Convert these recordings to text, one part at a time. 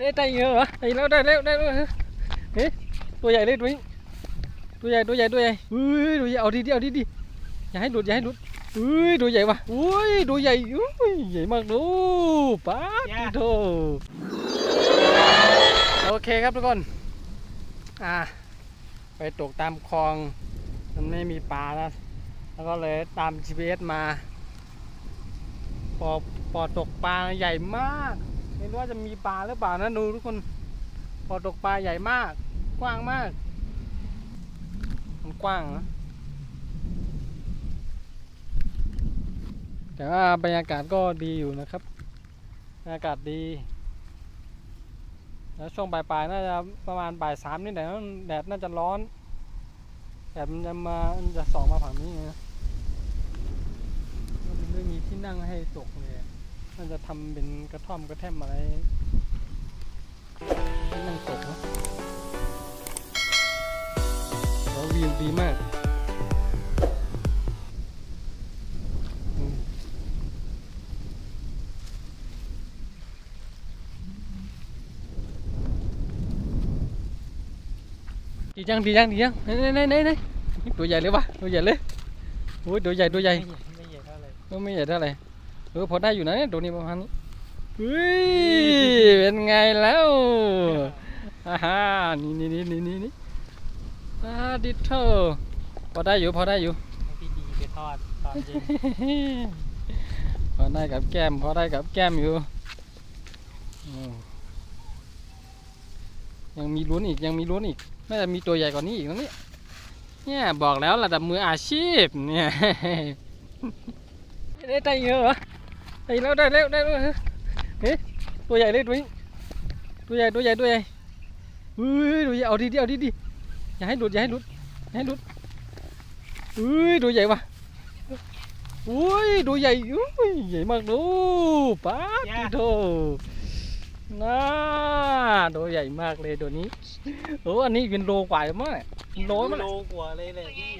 ได้ใจเยอะเหรอได้แล้วได้แล้วได้แล้วเฮ้ยตัวใหญ่เลยตัวนี้ตัวใหญ่ตัวใหญ่ตัวใหญ่อุ้ยตัวใหญ่เอาดีดีเอาดีดีอย่าให้หลุดอย่าให้หลุดอุ้ยตัวใหญ่ว่ะอุ้ยตัวใหญ่อุ้ยใหญ่มากดูป้าดดิโถโอเคครับทุกคนอ่าไปตกตามคลองมันไม่มีปลาแล้วแล้วก็เลยตาม GPS มา พอ พอตกปลาใหญ่มากไม่รู้ว่าจะมีปลาหรือเปล่านะดูทุกคนพอตกปลาใหญ่มาก กว้างมาก มันกว้างนะแต่ว่าบรรยากาศก็ดีอยู่นะครับบรรยากาศดี แล้วช่วงปลายๆน่าจะประมาณบ่ายสามนี่แหละแดดน่าจะร้อนแดดมันจะมามันจะส่องมาฝั่งนี้นะมันไม่มีที่นั่งให้ตกเลย น่าจะทำเป็นกระท่อมกระแท่มอะไรที่นั่งตกนะแล้ววิวดีมากดีจังดีจังดีจังไหนไหนไหนไหนนี่ตัวใหญ่เลยวะตัวใหญ่เลยโอ้ยตัวใหญ่ตัวใหญ่ไม่ใหญ่เท่าไหร่ไม่ใหญ่เท่าไหร่ ออพอได้อยู่นะเนี่ยตัวนี้ประมาณนี้เฮ้ยเป็นไงแล้วอ่าฮะนี่นี่นี่นี่นี่นี่อ่าดิเทอร์พอได้อยู่พอได้อยู่ให้พี่ดีไปทอดตอนเย็นพอได้กับแก้มพอได้กับแก้มอยู่อืมยังมีลุ้นอีกยังมีลุ้นอีกน่าจะมีตัวใหญ่กว่านี้อีกนะเนี่ยเนี่ยบอกแล้วระดับมืออาชีพเนี่ยได้ใจเยอะเหรอ ได้แล้วได้แล้วได้แล้วเฮ้ยตัวใหญ่เลยตัวนี้ตัวใหญ่ตัวใหญ่ตัวใหญ่เฮ้ยตัวใหญ่เอาดีดีเอาดีดีอย่าให้หลุดอย่าให้หลุดอย่าให้หลุดเฮ้ยตัวใหญ่ว่ะอุ้ยตัวใหญ่อุ้ยใหญ่มากดูป้าดดิโถน่าตัวใหญ่มากเลยตัวนี้โอ้อันนี้เป็นโลกว่าแล้วมั้งเนี่ยเป็นโลมั้งโลเนี่ยกว่าเลยแหละพี่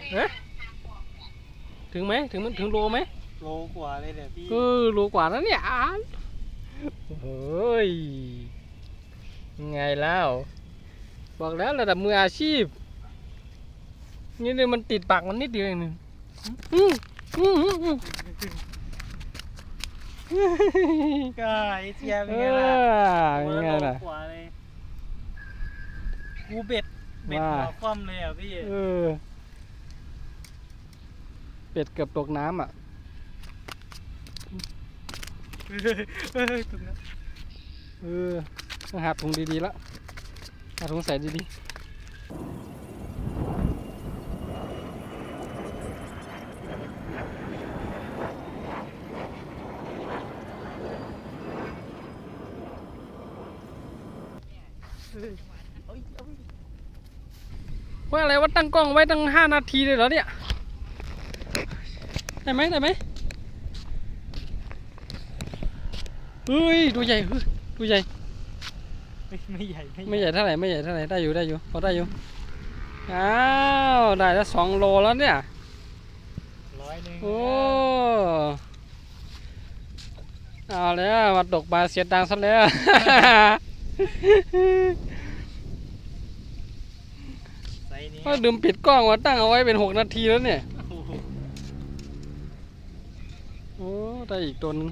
ถึงไหมถึงมันถึงโลไหม โลกว่าเลยแหละพี่เออรู้กว่านั้นเนี่ยอ่านเฮ้ยไงแล้ว บอกแล้วระดับมืออาชีพ นี่เลยมันติดปากมันนิดเดียวเองนึงอืมอืมอืมอืมก็ไอเทียเอเป็นไงอล่ะยังไงโลล่ะกว่าเลยกูเบ็ดเบ็ดว่า หัวคว่ำเลยอะพี่ เออเป็ดเกือบตกน้ำอะ เออตรงนั้นเออต้องหาถุงดีๆแล้วหาถุงใส่ดีๆว่าอะไรว่าตั้งกล้องไว้ตั้งห้านาทีเลยเหรอเนี่ย ได้ไหมได้ไหม เฮ้ยตัวใหญ่เฮ้ยตัวใหญ่ ไม่ไม่ใหญ่ไม่ใหญ่เท่าไหร่ไม่ใหญ่เท่าไหร่ได้อยู่ได้อยู่พอได้อยู่อ้าวได้แล้วสองโลแล้วเนี่ยร้อยหนึ่งโอ้เอาแล้วมาตกปลาเสียตังค์ซะแล้วไซส์นี้ก็ลืมปิดกล้องว่าตั้งเอาไว้เป็นหกนาทีแล้วเนี่ย โอ้โหโอ้ได้อีกตัวหนึง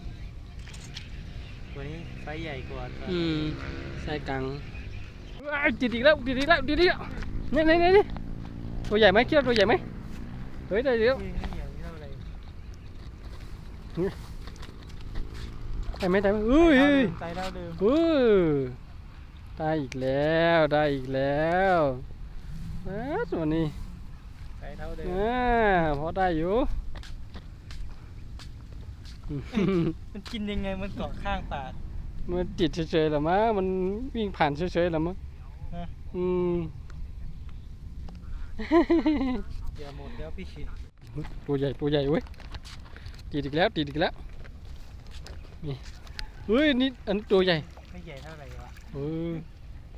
ตัวนี้ไซส์ใหญ่กว่าตัวอืมใส่กังว้ายติดอีกแล้วติดอีกแล้วติดอีกแล้วเนี่ยเนี่ยเนี่ยเนี่ยตัวใหญ่ไหมคิดว่าตัวใหญ่ไหมเฮ้ยได้เดี๋ยวพี่ไม่ใหญ่เท่าไหร่ได้ไหมได้ไหมเฮ้ยเฮ้ยไซส์เท่าเดิมเออได้อีกแล้วได้อีกแล้วนะตัวนี้ไซส์เท่าเดิมอ่าพอได้อยู่ มันกินยังไงมันเกาะข้างปากมันจิตเฉยๆหรอมั้งมันวิ่งผ่านเฉยๆหรอมั้งนะอืมเดี๋ยวหมดแล้วพี่ตัวใหญ่ตัวใหญ่เว้ยติดอีกแล้วติดอีกแล้วนี่เฮ้ยนี่อันตัวใหญ่ไม่ใหญ่เท่าไหร่วะเออ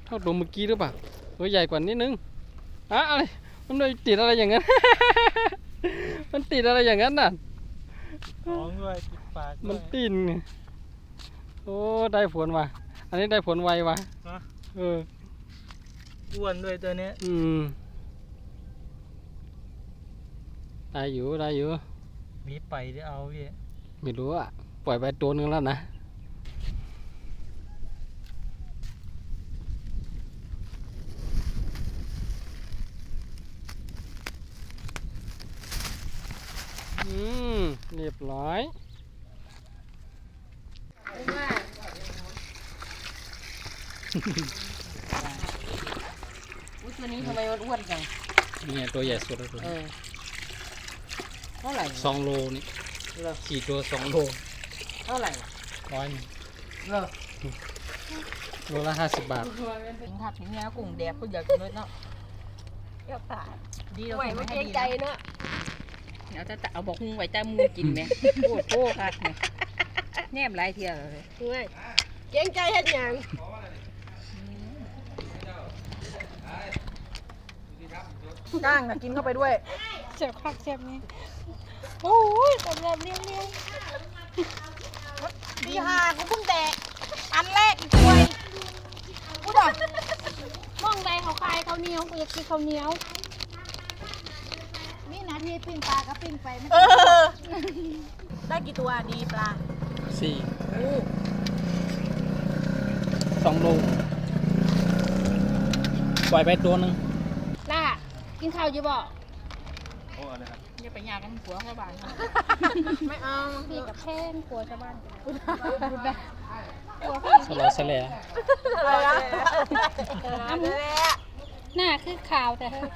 เท่าตัวเมื่อกี้หรือเปล่าตัวใหญ่กว่านิดนึงอะอะไรมันเลยติดอะไรอย่างนั้น มันติดอะไรอย่างนั้นน่ะ ท้องด้วยติดปากด้มัวนยตินไงโอ้ได้ผลว่ะ อันนี้ได้ผลไวว่ะฮะ เออ อ้วนด้วยตัวเนี้ยอืม ได้อยู่ได้อยู่ มีไปได้เอาพี่ไม่รู้อะ ปล่อยไปตัวนึงแล้วนะ อืม เรียบร้อยอุ้ยตัวนี้ทำไมมันอ้วนจัง เนี่ยตัวใหญ่สุดแล้วตัวเออเท่าไหร่สองโลนี่เหรอกี่ตัวสองโลเท่าไหร่ร้อยหนึ่งเหรอโลละห้าสิบบาท ถึงถัดถึงแนวกุ้งแดกก็อยากกินเลยเนาะเดี๋ยวตายดีเราไหวทำไม่ให้เกรดีงใจนะ เนาะ เอาจะเอาบอกหุงไว้แต่มูกินไหมโคตรโคตรคักเนี่ยแนมหลายเที่ยวเลยเฮ้ยเกรงใจเฮ็ดหยังก้างกินเข้าไปด้วยเจ็บคักเจ็บนี่โอ้ยตำแบบเลี้ยงเลี้ยงดีห่ากูเพิ่งแดกอันแรกอีกถ้วยกูดอกมองใจเขาคายเขาวเหนียวกูอยากกินข้าวเหนียวนี่นาทีปิ้งปลาก็ปิ้งไปไม่เออได้กี่ตัวดีปลาสี่โอ้สองโลปล่อยไปตัวหนึ่งล่ากินข้าวอยู่บ่อย่าไปยากกันผัวแค่บ้านไม่เอาพี่กับแพนกลัวชาวบ้านกลัวพี่สลอสแลอะไรนะหน้าคือขาวแต่เฮ้ย